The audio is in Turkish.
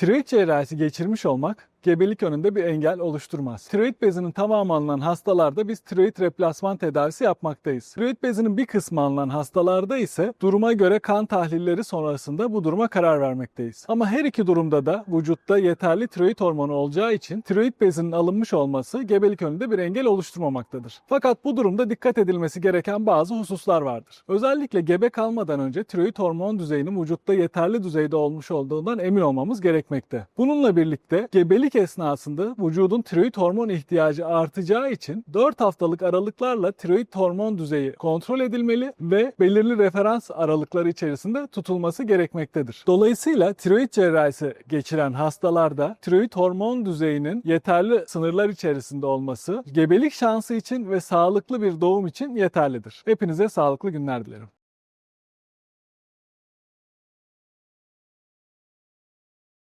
Tiroid cerrahisi geçirmiş olmak gebelik önünde bir engel oluşturmaz. Tiroid bezinin tamamı alınan hastalarda biz tiroid replasman tedavisi yapmaktayız. Tiroid bezinin bir kısmı alınan hastalarda ise duruma göre kan tahlilleri sonrasında bu duruma karar vermekteyiz. Ama her iki durumda da vücutta yeterli tiroid hormonu olacağı için tiroid bezinin alınmış olması gebelik önünde bir engel oluşturmamaktadır. Fakat bu durumda dikkat edilmesi gereken bazı hususlar vardır. Özellikle gebe kalmadan önce tiroid hormon düzeyinin vücutta yeterli düzeyde olmuş olduğundan emin olmamız gerekmekte. Bununla birlikte gebelik esnasında vücudun tiroid hormon ihtiyacı artacağı için 4 haftalık aralıklarla tiroid hormon düzeyi kontrol edilmeli ve belirli referans aralıkları içerisinde tutulması gerekmektedir. Dolayısıyla tiroid cerrahisi geçiren hastalarda tiroid hormon düzeyinin yeterli sınırlar içerisinde olması gebelik şansı için ve sağlıklı bir doğum için yeterlidir. Hepinize sağlıklı günler dilerim.